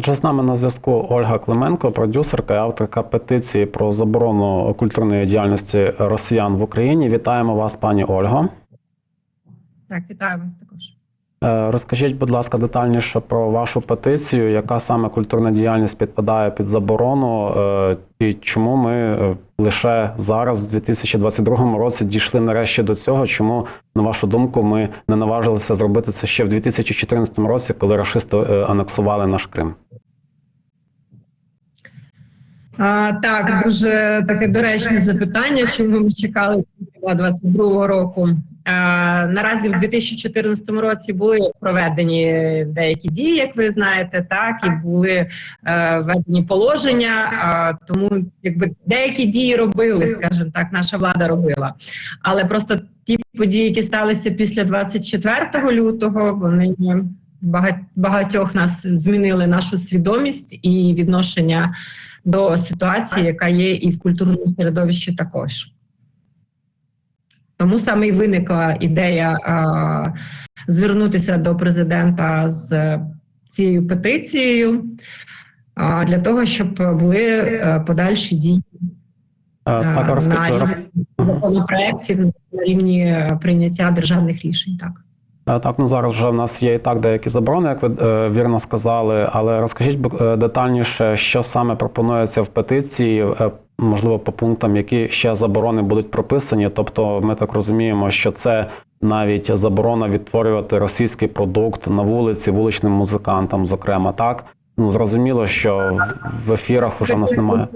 Отже, з нами на зв'язку Ольга Клименко, продюсерка і авторка петиції про заборону культурної діяльності росіян в Україні. Вітаємо вас, пані Ольго. Так, вітаю вас також. Е, Розкажіть, будь ласка, детальніше про вашу петицію, яка саме культурна діяльність підпадає під заборону, е, і чому ми е, лише зараз, в 2022 році, дійшли нарешті до цього? Чому, на вашу думку, ми не наважилися зробити це ще в 2014 році, коли рашисти анексували наш Крим? А, так, дуже таке доречне запитання, чому ми чекали 2022 року. А, наразі в 2014 році були проведені деякі дії, як ви знаєте, так і були е, введені положення. А, тому якби деякі дії робили, скажімо так, наша влада робила. Але просто ті події, які сталися після 24 лютого, вони бага- багатьох нас змінили нашу свідомість і відношення до ситуації, яка є і в культурному середовищі також. Тому саме й виникла ідея а, звернутися до президента з цією петицією а, для того, щоб були е, подальші дії Е, Так, е, на роз... рівні законопроєктів на рівні прийняття державних рішень. Так. Е, Так, ну зараз вже в нас є і так деякі заборони, як ви е, вірно сказали. Але розкажіть е, детальніше, що саме пропонується в петиції, можливо, по пунктам, які ще заборони будуть прописані. Тобто, ми так розуміємо, що це навіть заборона відтворювати російський продукт на вулиці, вуличним музикантам, зокрема, так. Ну зрозуміло, що в ефірах уже в нас немає.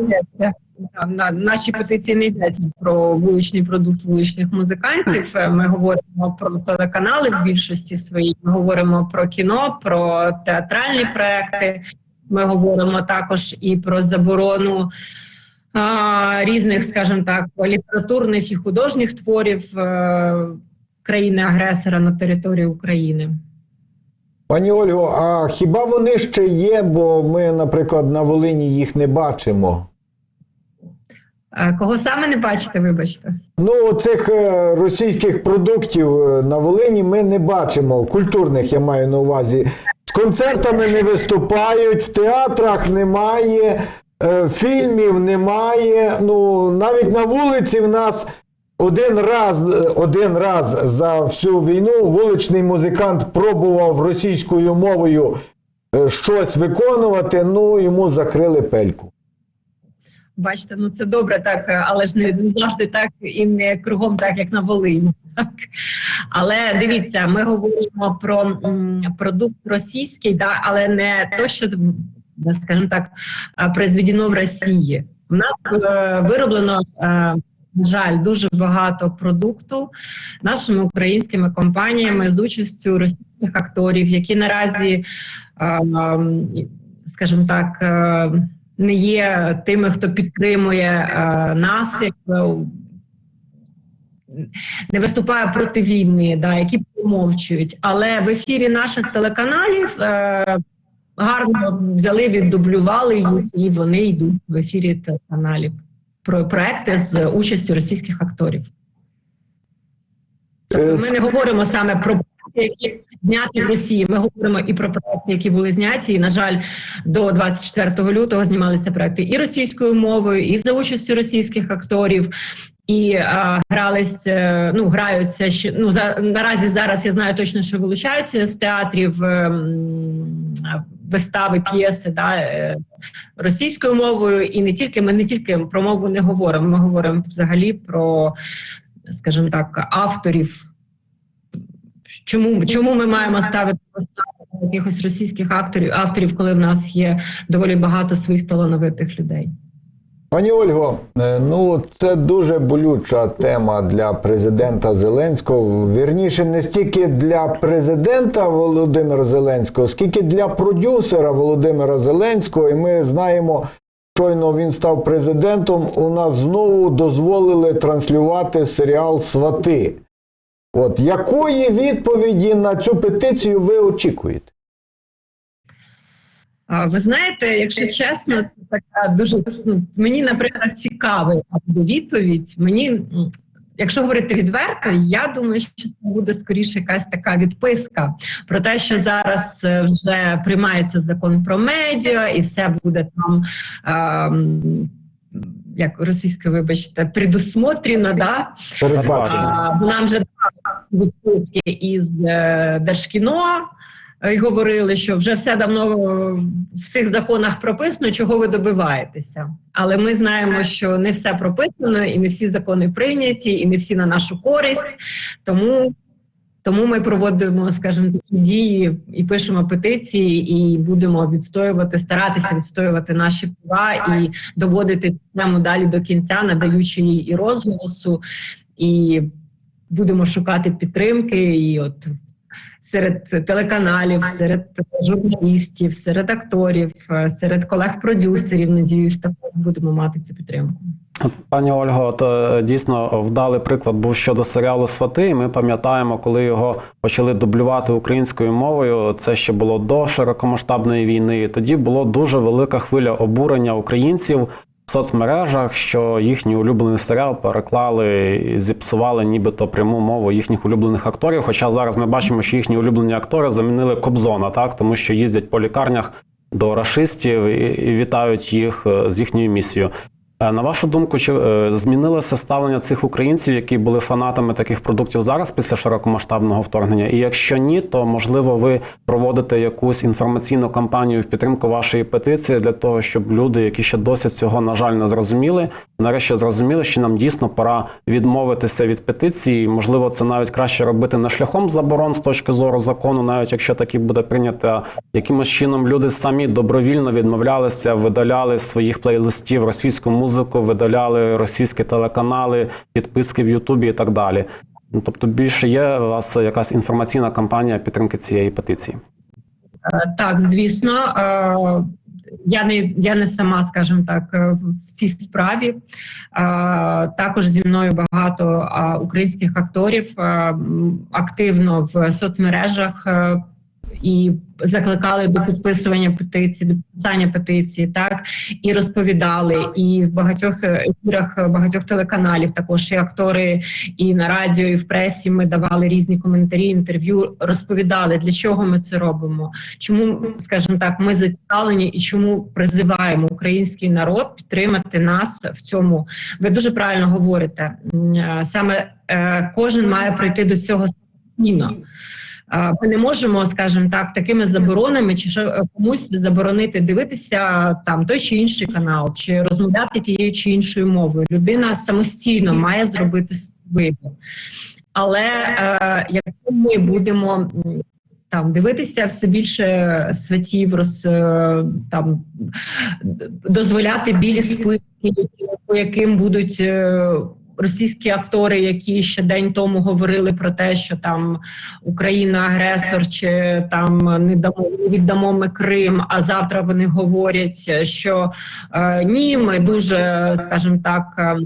На, на нашій петиції не йдеться про вуличний продукт вуличних музикантів. Е, Ми говоримо про телеканали в більшості своїй. Ми говоримо про кіно, про театральні проекти. Ми говоримо також і про заборону різних, скажімо так, літературних і художніх творів е, країни-агресора на території України. Пані Ольго, а хіба вони ще є? Бо ми, наприклад, на Волині їх не бачимо. Кого саме не бачите, вибачте? Ну, цих е, російських продуктів е, на Волині ми не бачимо. Культурних я маю на увазі. З концертами не виступають, в театрах немає, е, фільмів немає. Ну, навіть на вулиці в нас один раз, один раз за всю війну вуличний музикант пробував російською мовою щось виконувати, ну йому закрили пельку. Бачите, ну це добре, так, але ж не, завжди так і не кругом так, як на Волині. Так. Але дивіться, ми говоримо про продукт російський, да, але не то, що скажімо так, произведено в Росії. У нас е, вироблено. Е, на жаль, дуже багато продукту нашими українськими компаніями з участю російських акторів, які наразі, е, ем, скажімо так, е, не є тими, хто підтримує е, нас, як е, не виступає проти війни, да, які помовчують. Але в ефірі наших телеканалів е, гарно взяли, віддублювали їх, і вони йдуть в ефірі телеканалів про проекти з участю російських акторів. Тобто ми не говоримо саме про проекти, які зняті в Росії. Ми говоримо і про проекти, які були зняті. І, на жаль, до 24 лютого знімалися проекти і російською мовою, і за участю російських акторів. І а, грались, е, ну граються ще ну за наразі. Зараз я знаю точно, що вилучаються з театрів ем, вистави, п'єси да, е, російською мовою, і не тільки ми не тільки про мову не говоримо. Ми говоримо взагалі про, скажімо так, авторів. Чому чому ми маємо ставити поставити якихось російських акторів авторів, коли в нас є доволі багато своїх талановитих людей? Пані Ольго, е, ну це дуже болюча тема для президента Зеленського. Вірніше, не стільки для президента Володимира Зеленського, скільки для продюсера Володимира Зеленського. І ми знаємо, щойно він став президентом. У нас знову дозволили транслювати серіал Свати. От якої відповіді на цю петицію ви очікуєте? Ви знаєте, якщо чесно, це така дуже ну, мені, наприклад, цікава відповідь. Мені Якщо говорити відверто, я думаю, що це буде скоріше якась така відписка про те, що зараз е, вже приймається закон про медіа, і все буде там. ем, як російською, вибачте, предусмотрено, да? А, бо нам вже дали відписки із е, Держкіно е, і говорили, що вже все давно в цих законах прописано, чого ви добиваєтеся. Але ми знаємо, що не все прописано, і не всі закони прийняті, і не всі на нашу користь. Тому. Тому ми проводимо, скажімо, такі дії і пишемо петиції, і будемо відстоювати, старатися відстоювати наші права і доводити тему далі до кінця, надаючи їй і розголосу, і будемо шукати підтримки. І от серед телеканалів, серед журналістів, серед акторів, е, серед колег-продюсерів, надіюсь, також будемо мати цю підтримку. Пані Ольго, от е, дійсно вдалий приклад був щодо серіалу Свати. І ми пам'ятаємо, коли його почали дублювати українською мовою. Це ще було до широкомасштабної війни. Тоді було дуже велика хвиля обурення українців в соцмережах, що їхній улюблений серіал переклали і зіпсували нібито пряму мову їхніх улюблених акторів. Хоча зараз ми бачимо, що їхні улюблені актори замінили Кобзона, так тому що їздять по лікарнях до рашистів і, вітають їх е, з їхньою місією. Е, На вашу думку, чи е, змінилося ставлення цих українців, які були фанатами таких продуктів зараз після широкомасштабного вторгнення? І якщо ні, то можливо ви проводите якусь інформаційну кампанію в підтримку вашої петиції для того, щоб люди, які ще досі цього на жаль не зрозуміли, нарешті зрозуміли, що нам дійсно пора відмовитися від петиції. Можливо, це навіть краще робити не шляхом заборон з точки зору закону, навіть якщо такі буде прийнято, якимось чином люди самі добровільно відмовлялися, видаляли своїх плейлистів російську музику, видаляли російські телеканали, підписки в Ютубі і так далі. Ну, Тобто, більше є у вас якась інформаційна кампанія підтримки цієї петиції. Е, Так, звісно, е, я не я не сама, скажімо так, е, в цій справі. Також зі мною багато українських акторів активно в соцмережах. І закликали до підписування петиції, до підписання петиції, так і розповідали. І в багатьох ефірах багатьох телеканалів також і актори, і на радіо, і в пресі ми давали різні коментарі, інтерв'ю, розповідали, для чого ми це робимо, чому, скажімо так, ми зацікавлені і чому призиваємо український народ підтримати нас в цьому. Ви дуже правильно говорите. Е, Саме е, кожен має прийти до цього самостійно. Е, Ми не можемо, скажімо так, такими заборонами чи е, комусь заборонити дивитися там той чи інший канал, чи розмовляти тією чи іншою мовою. Людина самостійно має зробити свій вибір. Але е, якщо ми будемо там дивитися все більше святів, роз е, там дозволяти білі списки, по яким будуть. Е, Російські актори, які ще день тому говорили про те, що там Україна агресор, чи там не дамо віддамо ми Крим. А завтра вони говорять, що е, ні, ми дуже, скажімо так, е,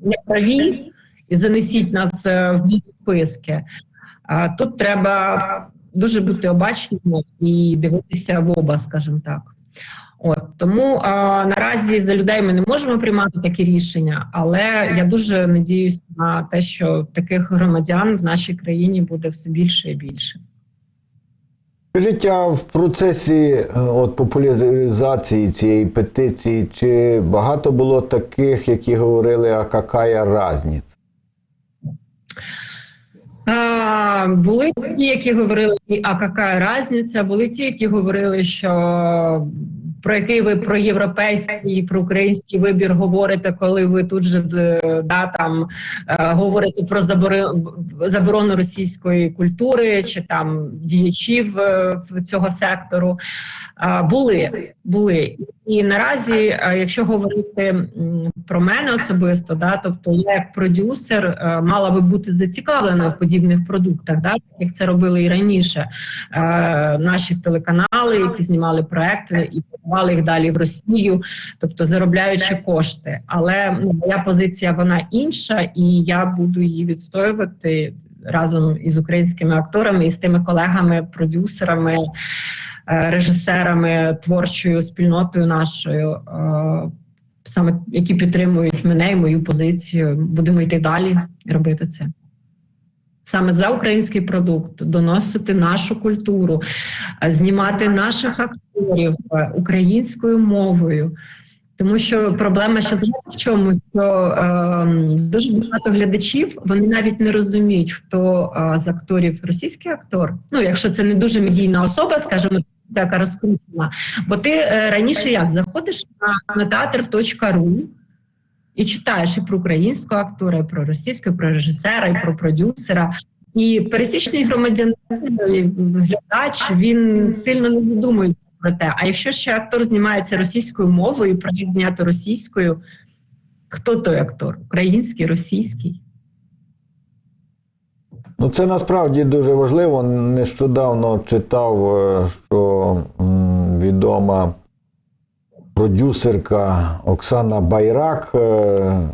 неправі, і занесіть нас е, в списки. А тут треба дуже бути обачними і дивитися в оба, скажімо так. От тому а, наразі за людей ми не можемо приймати такі рішення, але я дуже надіюся на те, що таких громадян в нашій країні буде все більше і більше. Скажіть, а в процесі е, от, популяризації цієї петиції, чи багато було таких, які говорили, а какая разниця? А, були ті, які говорили, а яка різниця, були ті, які говорили, що про який ви про європейський, про український вибір говорите, коли ви тут же е, да, там, е, говорите про заборону, російської культури чи там діячів е, цього сектору. Були, були. І наразі, е, якщо говорити про мене особисто, да, тобто я як продюсер е, мала би бути зацікавлена в подібних продуктах, да, як це робили і раніше е, наші телеканали, які знімали проекти і подавали їх далі в Росію, тобто заробляючи кошти. Але ну, моя позиція вона інша, і я буду її відстоювати разом із українськими акторами і з тими колегами, продюсерами. е, Режисерами, творчою спільнотою нашою, Е, саме які підтримують мене і мою позицію. Будемо йти далі і робити це. Саме за український продукт, доносити нашу культуру, е, знімати наших акторів е, українською мовою. Тому що проблема ще знаєте в чому, що е, дуже багато глядачів вони навіть не розуміють, хто е, з акторів російський актор. Ну, якщо це не дуже медійна особа, скажімо, така розкручена. Бо ти е, раніше як заходиш на, на театр.ру і читаєш і про українського актора, і про російського, і про режисера, і про продюсера. І пересічний громадянин, глядач, він сильно не задумується про те. А якщо ще актор знімається російською мовою, проєкт знято російською, хто той актор? Український, російський? Ну, це насправді дуже важливо. Нещодавно читав, е, що відома продюсерка Оксана Байрак, е,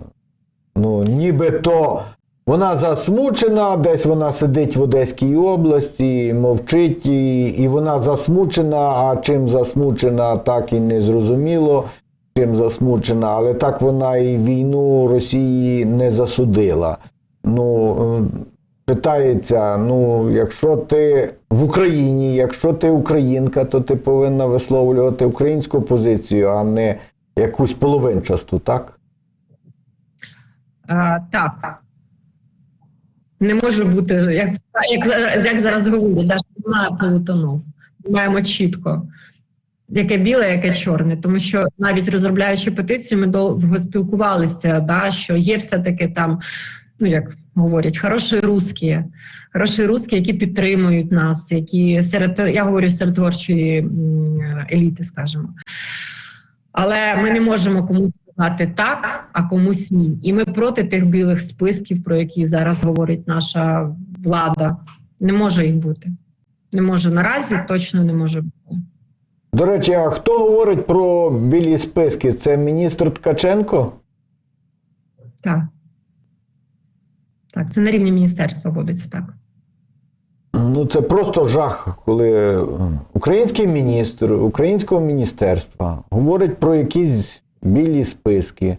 ну, нібито вона засмучена, десь вона сидить в Одеській області, мовчить, і, і вона засмучена. А чим засмучена, так і не зрозуміло. Чим засмучена, але так вона і війну Росії не засудила. Ну, е, питається: ну, якщо ти в Україні, якщо ти українка, то ти повинна висловлювати українську позицію, а не якусь половинчасту, так? А, так. Не може бути, як, як, як зараз да, що немає полутонов. Ми маємо чітко, яке біле, яке чорне. Тому що навіть розробляючи петицію, ми довго спілкувалися, да, що є все-таки там, ну як говорять, хороші русські, хороші русські, які підтримують нас, які серед я говорю серед творчої еліти, скажімо. Але ми не можемо комусь сказати так, а комусь ні. І ми проти тих білих списків, про які зараз говорить наша влада. Не може їх бути. Не може наразі, точно не може бути. До речі, а хто говорить про білі списки? Це міністр Ткаченко? Так. Так, це на рівні міністерства вводиться так. Ну, це просто жах, коли е, український міністр українського міністерства говорить про якісь білі списки.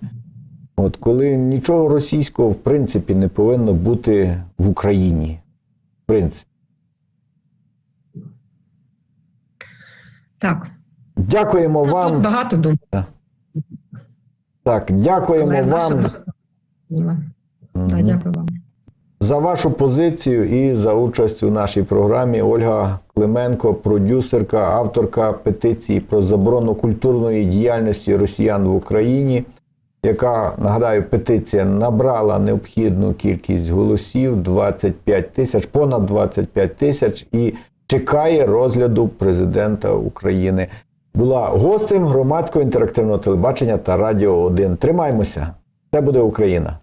От коли нічого російського в принципі не повинно бути в Україні. В принципі. Так. Дякуємо Тут вам. багато думок. Так, дякуємо але вам наша- Да, дякую вам. за вашу позицію і за участь у нашій програмі. Ольга Клименко, продюсерка, авторка петиції про заборону культурної діяльності росіян в Україні, яка, нагадаю, петиція набрала необхідну кількість голосів 25 тисяч, понад 25 тисяч, і чекає розгляду президента України. Була гостем громадського інтерактивного телебачення та радіо 1. Тримаймося! Це буде Україна!